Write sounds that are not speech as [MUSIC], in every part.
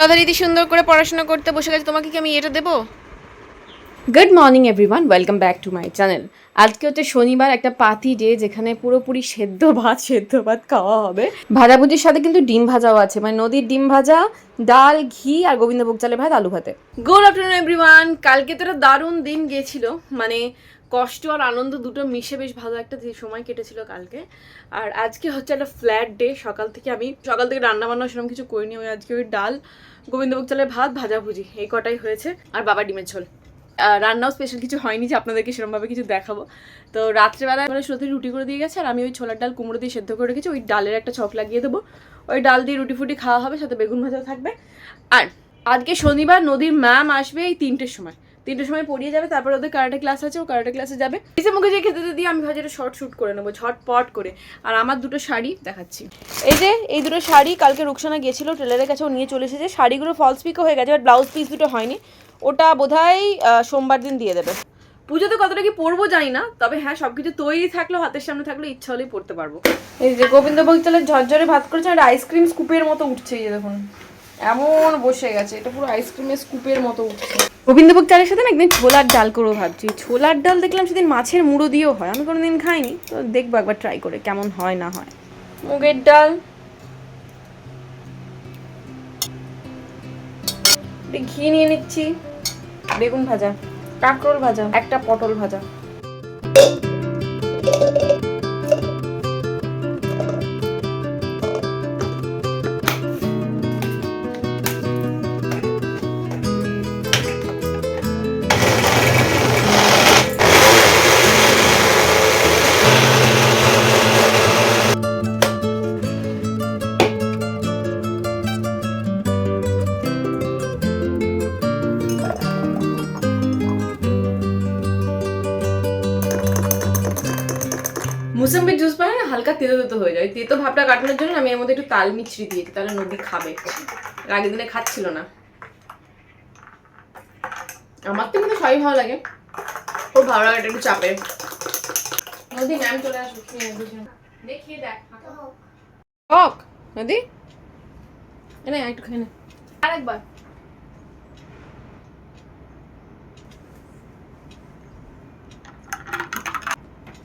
যথারীতি সুন্দর করে পড়াশোনা করতে বসে গেছে তোমাকে কি আমি এটা দেবো? Good morning everyone welcome back to my channel আজকে হচ্ছে শনিবার একটা পাতি ডে যেখানে পুরোপুরি সেদ্ধ ভাত সেদ্ধ ভাত খাওয়া হবে। ভাজাভুজির সাথে কিন্তু ডিম ভাজাও আছে। মানে নদীর ডিম ভাজা ডাল ঘি আর গোবিন্দভোগ চালের ভাত আলু ভাতে। গুড আফটারনুন এভরিওয়ান কালকে তো একটা দারুণ দিন গিয়েছিল। মানে কষ্ট আর আনন্দ দুটো মিশে বেশ ভালো একটা সময় কেটেছিল কালকে। আর আজকে হচ্ছে একটা ফ্ল্যাট ডে সকাল থেকে আমি সকাল থেকে রান্না বান্না সেরকম কিছু করিনি, ওই আজকে ওই ডাল, গোবিন্দভোগ চালের ভাত ভাজাভুজি এই কটাই হয়েছে। আর বাবা ডিমের ঝোল। রান্নাও স্পেশাল কিছু হয়নি যে আপনাদেরকে সেরকমভাবে কিছু দেখাবো। তো রাত্রেবেলা মানে শুধু রুটি করে দিয়ে গেছে, আর আমি ওই ছোলার ডাল, কুমড়ো দিয়ে সেদ্ধ করে রেখেছি, ওই ডালের একটা ছক লাগিয়ে দেবো। ওই ডাল দিয়ে রুটি ফুটি খাওয়া হবে, সাথে বেগুন ভাজা থাকবে। আর আজকে শনিবার নদীর ম্যাম আসবে এই তিনটের সময়। তিনটের সময় পড়িয়ে যাবে, তারপর ওদের কারাটে ক্লাস আছে, ও কারাটে ক্লাসে যাবে। পিসে মুখে যে খেতে দিয়ে আমি ভাজি একটা শর্ট শুট করে নেব, ঝটপট করে। আর আমার দুটো শাড়ি দেখাচ্ছি। এই যে, এই দুটো শাড়ি কালকে রুকসানা গিয়েছিল টেলারের কাছে ও নিয়ে চলে এসেছে। শাড়িগুলো ফলস পিকও হয়ে গেছে বাট ব্লাউজ পিস দুটো হয়নি। ওটা বোধহয় সোমবার দিন দিয়ে দেবে। পুজোতে কতটা কি পরবো জানি না, তবে হ্যাঁ সবকিছু তৈরি থাকলেও হাতের সামনে থাকলে, ইচ্ছা হলেই পড়তে পারব। এই যে গোবিন্দভোগ চালের ঝরঝরে ভাত করেছে, আর আইসক্রিম স্কুপের মতো উঠছে, এই দেখুন। এমন বসে গেছে এটা পুরো আইসক্রিমের স্কুপের মতো উঠছে। গোবিন্দভোগ চালের সাথে না একদিন ছোলার ডাল করব ভাবছি। ছোলার ডাল দেখলাম সেদিন মাছের মুড়ো দিয়েও হয় আমি কোনোদিন খাইনি। তো দেখব একবার ট্রাই করে কেমন হয় না হয়। মুগের ডাল। ঘি নিয়ে নিচ্ছি। বেগুন ভাজা কাঁকরোল ভাজা একটা পটল ভাজা। তেতো তেতো হয়ে যায়। তেতো ভাবটা কাটানোর জন্য আমি এর মধ্যে একটু তাল মিছরি দিয়েছি তাহলে নদী খাবে। আগের দিনে খাচ্ছিল না। আমার তো কিন্তু সবই ভালো লাগে। খুব ভালো লাগে একটু চাপের নদী ম্যাম চলে আসবে খেয়ে দেখিয়ে দেখ হক নদী। এনে একটু খেয়ে নে। আরেকবার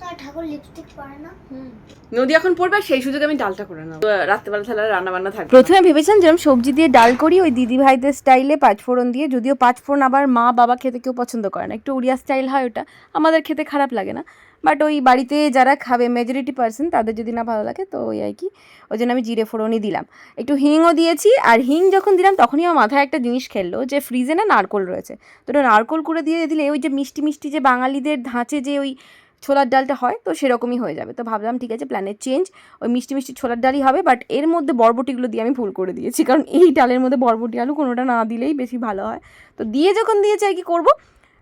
তার ঠাকুর লিপস্টিক পরে না? নদী এখন পড়বে সেই সুযোগে আমি ডালটা করে নেব। রাত্রেবেলা তাহলে রান্না বান্না থাকবে প্রথমে ভেবেছিলাম যেরকম সবজি দিয়ে ডাল করি ওই দিদি ভাইদের স্টাইলে পাঁচফোড়ন দিয়ে যদিও পাঁচফোড়ন আবার মা বাবা খেতে কেউ পছন্দ করে না। একটু উড়িয়া স্টাইল হয় ওটা আমাদের খেতে খারাপ লাগে না। বাট ওই বাড়িতে যারা খাবে মেজরিটি পার্সন তাদের যদি না ভালো লাগে তো ওই আর কি। ওই জন্য আমি জিরে ফোড়নই দিলাম। একটু হিংও দিয়েছি আর হিং যখন দিলাম তখনই আমার মাথায় একটা জিনিস খেললো যে ফ্রিজে না নারকোল রয়েছে। তো ওটা নারকোল করে দিয়ে দিলে ওই যে মিষ্টি মিষ্টি যে বাঙালিদের ধাঁচে যে ওই ছোলার ডালটা হয়, তো সেরকমই হয়ে যাবে। তো ভাবলাম ঠিক আছে প্ল্যানের চেঞ্জ ওই মিষ্টি মিষ্টি ছোলার ডালই হবে বাট এর মধ্যে বরবটিগুলো দিয়ে আমি ভুল করে দিয়েছি। কারণ এই ডালের মধ্যে বরবটি, আলু কোনোটা না দিলেই বেশি ভালো হয়। তো দিয়ে যখন দিয়েছি আর কি করব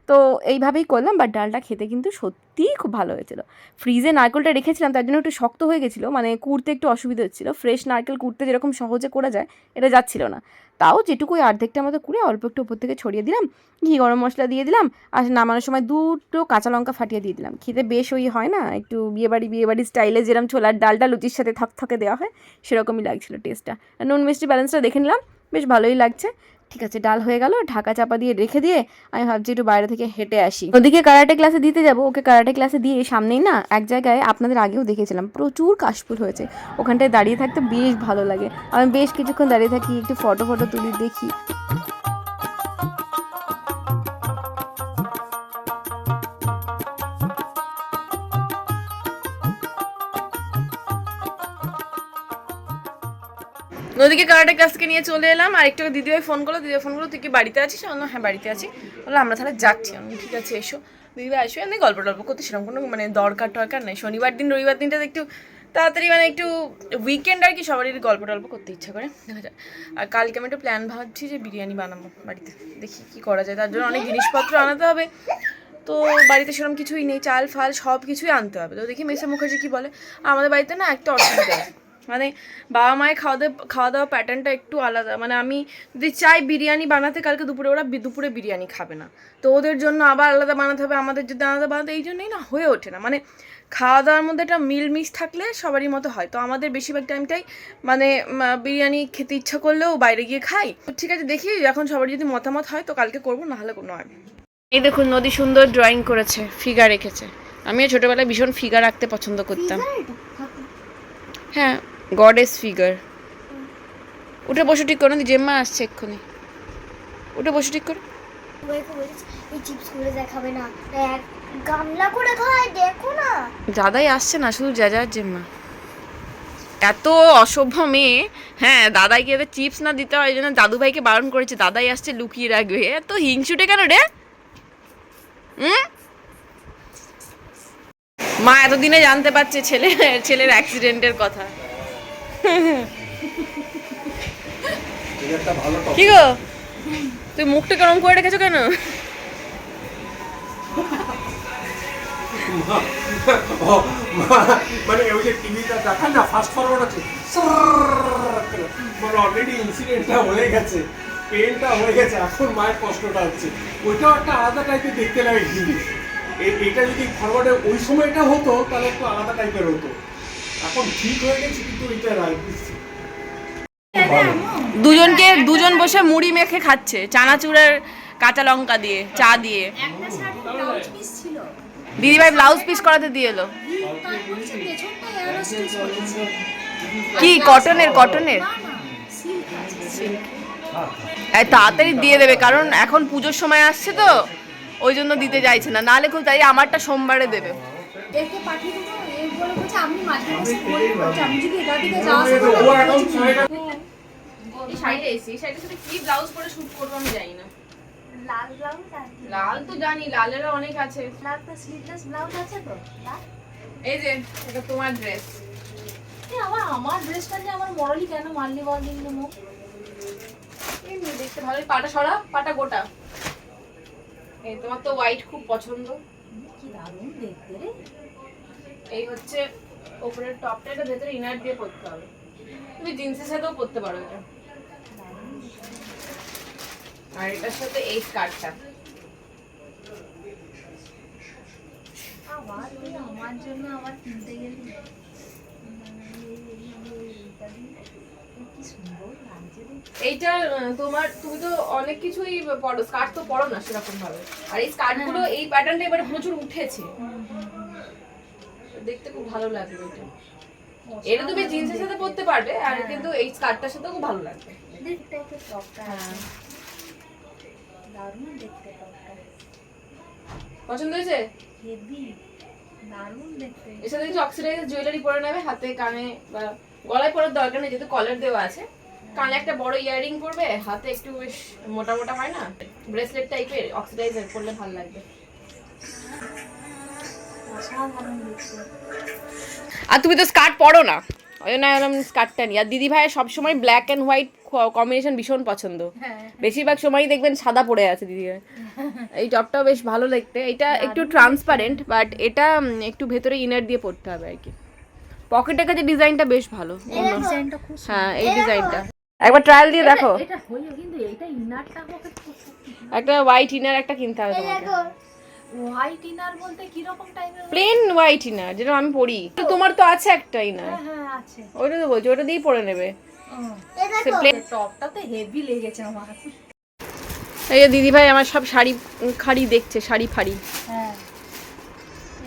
তো এইভাবেই করলাম বাট ডালটা খেতে কিন্তু সত্যিই খুব ভালো হয়েছিল। ফ্রিজে নারকেলটা রেখেছিলাম, তার জন্য একটু শক্ত হয়ে গেছিল মানে কুড়তে একটু অসুবিধা হচ্ছিল। ফ্রেশ নারকেল কুড়তে যেরকম সহজে করা যায়, এটা যাচ্ছিল না। তাও যেটুকু ওই অর্ধেকটা মতো কুড়ে, অল্প একটু উপর থেকে ছড়িয়ে দিলাম, ঘি, গরম মশলা দিয়ে দিলাম, আর নামানোর সময় দুটো কাঁচা লঙ্কা ফাটিয়ে দিয়ে দিলাম। খেতে বেশ ওই হয় না, একটু বিয়েবাড়ি বিয়েবাড়ি স্টাইলে যেরকম ছোলার ডালটা লুচির সাথে থকথকে দেওয়া হয়, সেরকমই লাগছিল টেস্টটা নুন, মিষ্টি ব্যালেন্সটা দেখে নিলাম, বেশ ভালোই লাগছে। ঠিক আছে, ডাল হয়ে গেল, ঢাকা চাপা দিয়ে রেখে দিয়ে আমি ভাবছি একটু বাইরে থেকে হেঁটে আসি। ওদিকে কারাটে ক্লাসে দিতে যাব, ওকে কারাটে ক্লাসে দিয়ে সামনেই না এক জায়গায় আপনাদের আগেও দেখেছিলাম, প্রচুর কাশফুল হয়েছে। ওখানটায় দাঁড়িয়ে থাকতে বেশ ভালো লাগে। আমি বেশ কিছুক্ষণ দাঁড়িয়ে থাকি, একটু ফটো ফটো তুলি, দেখি। নদীকে কারাটে ক্লাস থেকে নিয়ে চলে এলাম, আর একটু দিদিভাই ফোন করল দিদিভাই ফোন করল, তুই কি বাড়িতে আছিস? আমি হ্যাঁ বাড়িতে আছি। বলল, আমরা তাহলে যাচ্ছি। আমি ঠিক আছে, এসো। দিদিভাই আসবে এমনি গল্প টল্প করতে, সেরকম কোনো মানে দরকার টরকার নেই। শনিবার দিন, রবিবার দিনটা একটু তাড়াতাড়ি মানে একটু উইকেন্ড আর কি, সবারই গল্প টল্প করতে ইচ্ছা করে। দেখা যাক। আর কালকে আমি একটা প্ল্যান ভাবছি যে বিরিয়ানি বানাবো বাড়িতে। দেখি কি করা যায়। তার জন্য অনেক জিনিসপত্র আনাতে হবে। তো বাড়িতে সেরকম কিছুই নেই, চাল, ফাল সব কিছুই আনতে হবে। তো দেখি মেসা মুখার্জি কি বলে। আমাদের বাড়িতে না একটা অসুবিধা আছে। মানে বাবা মায়ের খাওয়া দাওয়া খাওয়া দাওয়া প্যাটার্নটা একটু আলাদা। মানে আমি যদি চাই বিরিয়ানি বানাতে কালকে দুপুরে ওরা দুপুরে বিরিয়ানি খাবে না। তো ওদের জন্য আবার আলাদা বানাতে হবে আমাদের যদি আলাদা বানাতে এই জন্যই না হয়ে ওঠে না। মানে খাওয়া দাওয়ার মধ্যে একটা মিল মিক্স থাকলে সবারই মতো হয়। তো আমাদের বেশিরভাগ টাইমটাই মানে বিরিয়ানি খেতে ইচ্ছা করলেও বাইরে গিয়ে খাই। তো ঠিক আছে দেখি এখন সবার যদি মতামত হয় তো কালকে করব না হলে কোনো হয় এই দেখুন নদী সুন্দর ড্রয়িং করেছে ফিগার রেখেছে আমিও ছোটবেলায় ভীষণ ফিগার আঁকতে পছন্দ করতাম। হ্যাঁ গডেস ফিগার উঠে বসে ঠিক করো, জেম্মা আসছে এক্ষুনি। উঠে বসে ঠিক করো। দাদাই আসছে না, শুধু যা যা জেম্মা। এত অসভ্য মেয়ে। হ্যাঁ দাদাইকে এদের চিপস না দিতে হয় জন্য দাদু ভাইকে বারণ করেছে, দাদাই আসছে লুকিয়ে রাখবে। এত হিংসুটে কেন রে? হুম? মা এতদিনে জানতে পারছে ছেলে ছেলের অ্যাক্সিডেন্টের কথা। [LAUGHS] কি গো? তুই মুখটা কেমন করে রেখেছো কেন? মানে ওই যে টিভিটা দেখান না ফাস্ট ফরওয়ার্ড আছে মানে অলরেডি ইনসিডেন্টটা হয়ে গেছে পেনটা হয়ে গেছে এখন মায়ের কষ্টটা হচ্ছে। ওইটাও একটা আলাদা টাইপের দেখতে লাগে। এটা যদি ফরওয়ার্ডে ওই সময়টা হতো তাহলে একটু আলাদা টাইপের হতো। এখন ঠিক হয়ে গেছে কিন্তু এটা রাইট দুজনকে দুজন বসে মুড়ি মেখে খাচ্ছে চানাচুরের কাঁচা লঙ্কা দিয়ে চা দিয়ে। দিদিভাই ব্লাউজ পিস করাতে দিয়ে এলো। কি কটনের কটনের তাড়াতাড়ি দিয়ে দেবে কারণ এখন পুজোর সময় আসছে তো ওই জন্য দিতে চাইছে না। নাহলে খুব তাই আমারটা সোমবারে দেবে। পাঠিয়ে বলে বলছে আমি মাঝে মাঝে বলছে আমি যদি এটা দিকে যাওয়া এই শাড়িটা এসি এই শাড়িটার সাথে কি ব্লাউজ পরে শুট করব আমি জানি না। লাল ব্লাউজ লাল তো জানি লালেরও অনেক আছে। লাল তো স্লিভলেস ব্লাউজ আছে তো? এই যে এটা তোমার ড্রেস আমার আমার ড্রেসটা নিয়ে আমার মরলি কেন মারলি বললি মুখ। দেখতে ভালোই পাটা সরা পাটা গোটা। এই তোমার তো হোয়াইট খুব পছন্দ। কি দারুণ দেখতে রে। এই হচ্ছে ওপরের টপটা এটা ভেতরে ইনার দিয়ে পরতে হবে। তুমি জিন্সের সাথেও পরতে পারো এটা। আর এটার সাথে এই স্কার্টটা। আমার জন্য আমার কিনতে গেলি কি সুন্দর লাগছে রে এইটা তোমার তুমি তো অনেক কিছুই পরো স্কার্ট তো পরো না সেরকম ভাবে আর এই স্কার্টগুলো এই প্যাটার্নটা এবারে প্রচুর উঠেছে। দেখতে খুব ভালো লাগবে এটা। এটা তুমি জিন্সের সাথে পরতে পারবে আর কিন্তু এই স্কার্টটার সাথে খুব ভালো লাগবে। পছন্দ হয়েছে? হেভি। দারুণ দেখতে। এর সাথে কিছু অক্সিডাইজার জুয়েলারি পরে নেবে হাতে কানে বা গলায় পরার দরকার নেই যেহেতু কলার দেওয়া আছে। কানে একটা বড় ইয়ারিং পরবে হাতে একটু বেশ মোটা মোটা হয় না? ব্রেসলেট টাইপের অক্সিডাইজার পরলে ভালো লাগবে। আর তুমি তো স্কার্ট পরো না। ওই জন্য এরকম স্কার্টটা নিই। আর দিদি ভাইয়ের সবসময় ব্ল্যাক অ্যান্ড হোয়াইট কম্বিনেশন ভীষণ পছন্দ। হ্যাঁ। বেশিরভাগ সময়ই দেখবেন সাদা পড়ে আছে দিদি ভাই এই টপটাও বেশ ভালো দেখতে। এটা একটু ট্রান্সপারেন্ট বাট এটা একটু ভেতরে ইনার দিয়ে পড়তে হবে আর কি। পকেটের কাছে ডিজাইনটা বেশ ভালো। হ্যাঁ এই ডিজাইনটা। একবার ট্রায়াল দিয়ে দেখো। একটা হোয়াইট ইনার একটা কিনতে হবে তোমাকে। দেখো হোয়াইট ইনার বলতে কি রকম টাইপের প্লেন হোয়াইট ইনার যেটা আমি পরি তো তোমার তো আছে একটা ইনার হ্যাঁ হ্যাঁ আছে। ওইটা তো বলছি ওটা দিয়েই পরে নেবে। প্লেন টপটা তো হেভি লেগেছে আমার। এই যে দিদি ভাই আমার সব শাড়ি খাড়ি দেখছে শাড়ি ফাড়ি। হ্যাঁ।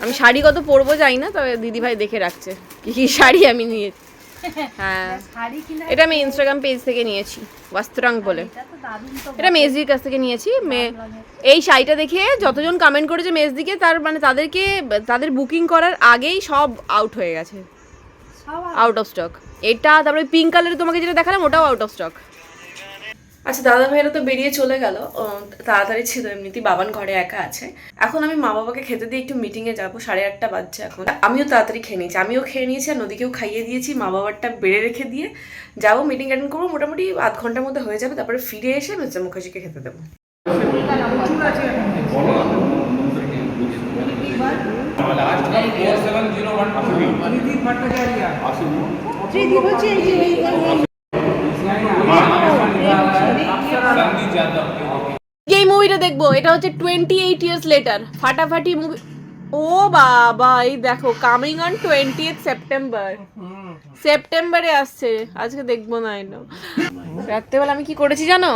আমি শাড়ি কত পরবো যাই না তবে দিদি ভাই দেখে রাখছে কি কি শাড়ি আমি নিয়ে শাড়ি কিনা এটা আমি ইনস্টাগ্রাম পেজ থেকে নিয়েছি বস্ত্রাং বলে। এটা মেজদির কাছ থেকে নিয়েছি এই শাড়িটা দেখে যতজন কমেন্ট করেছে মেজদিকে তার মানে তাদেরকে তাদের বুকিং করার আগেই সব আউট হয়ে গেছে। আউট অফ স্টক এটা তারপরে পিঙ্ক কালারের তোমাকে যেটা দেখালাম ওটাও আউট অফ স্টক আচ্ছা দাদা ভাইরা তো বেরিয়ে চলে গেল। তাড়াতাড়ি ছিল এমনিতেই, বাবান ঘরে একা আছে। এখন আমি মা বাবাকে খেতে দিয়ে একটু মিটিংয়ে যাব, সাড়ে আটটা বাজছে এখন। আমিও তাড়াতাড়ি খেয়ে নিয়েছি, আমিও খেয়ে নিয়েছি আর নদীকেও খাইয়ে দিয়েছি, মা বাবারটা বেড়ে রেখে দিয়ে যাব মিটিং অ্যাটেন্ড করব, মোটামুটি আধ ঘণ্টার মধ্যে হয়ে যাবে, তারপরে ফিরে এসে মিস্টার মুখার্জিকে খেতে দেবো। এই মুভিটা দেখব। এটা হচ্ছে টোয়েন্টি এইট ইয়ার্স লেটার ফাটাফাটি মুভি ও বাবা এই দেখো কামিং অন টোয়েন্টি সেপ্টেম্বর সেপ্টেম্বরে আসছে। আজকে দেখব না এটা রাত্রেবেলা আমি কি করেছি জানো?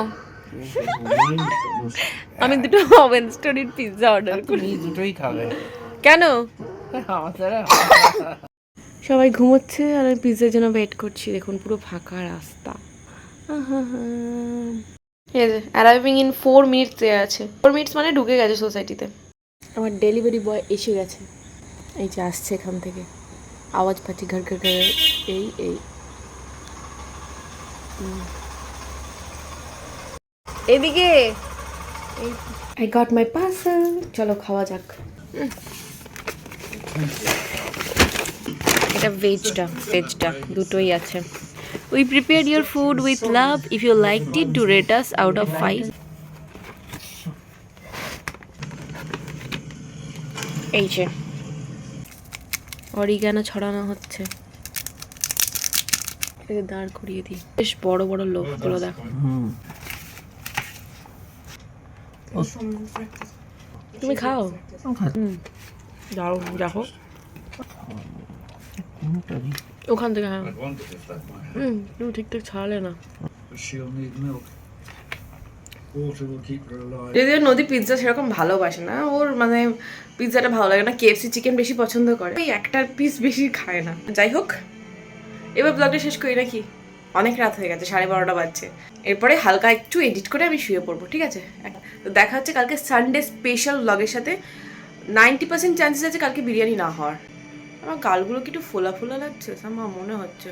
আমি দুটো ওভেন স্টোরির পিৎজা অর্ডার করি দুটোই খাবে। কেন? সবাই ঘুমোচ্ছে আর আমি পিৎজার জন্য ওয়েট করছি। দেখুন পুরো ফাঁকা রাস্তা। অ্যারাইভিং ইন ফোর মিনিটস দেওয়া আছে। ফোর মিনিটস মানে ঢুকে গেছে সোসাইটিতে আমার ডেলিভারি বয় এসে গেছে। এই যে আসছে এখান থেকে। আওয়াজ পাচ্ছি ঘর ঘর ঘর এই এই। হুম। এদিকে? আই গট মাই পার্সেল চলো খাওয়া যাক। এটা ভেজটা ভেজটা দুটোই আছে। We prepared your food with love. If you like it to rate us out of five এই যে। অরিগানো ছড়ানো হচ্ছে। এটাকে দাঁড় করিয়ে দিই। বেশ বড় বড় লোকগুলো দেখো। তুমি খাও? হুম। যাও। দেখো ওখান থেকে হ্যাঁ। হুম তুমি ঠিকঠাক ছাড়লে না. যদিও নদী পিৎজা সেরকম ভালোবাসে না ওর মানে পিৎজাটা ভালো লাগে না কেএফসি চিকেন বেশি পছন্দ করে। ওই একটা পিস বেশি খায় না। যাই হোক এবার ব্লগটা শেষ করি নাকি? অনেক রাত হয়ে গেছে সাড়ে বারোটা বাজছে। এরপরে হালকা একটু এডিট করে আমি শুয়ে পড়ব ঠিক আছে? তো দেখা হচ্ছে কালকে সানডে স্পেশাল ব্লগের সাথে। নাইনটি পার্সেন্ট চান্সেস আছে কালকে বিরিয়ানি না হওয়ার। আমার গালগুলো কি একটু ফোলা ফোলা লাগছে আমার মনে হচ্ছে।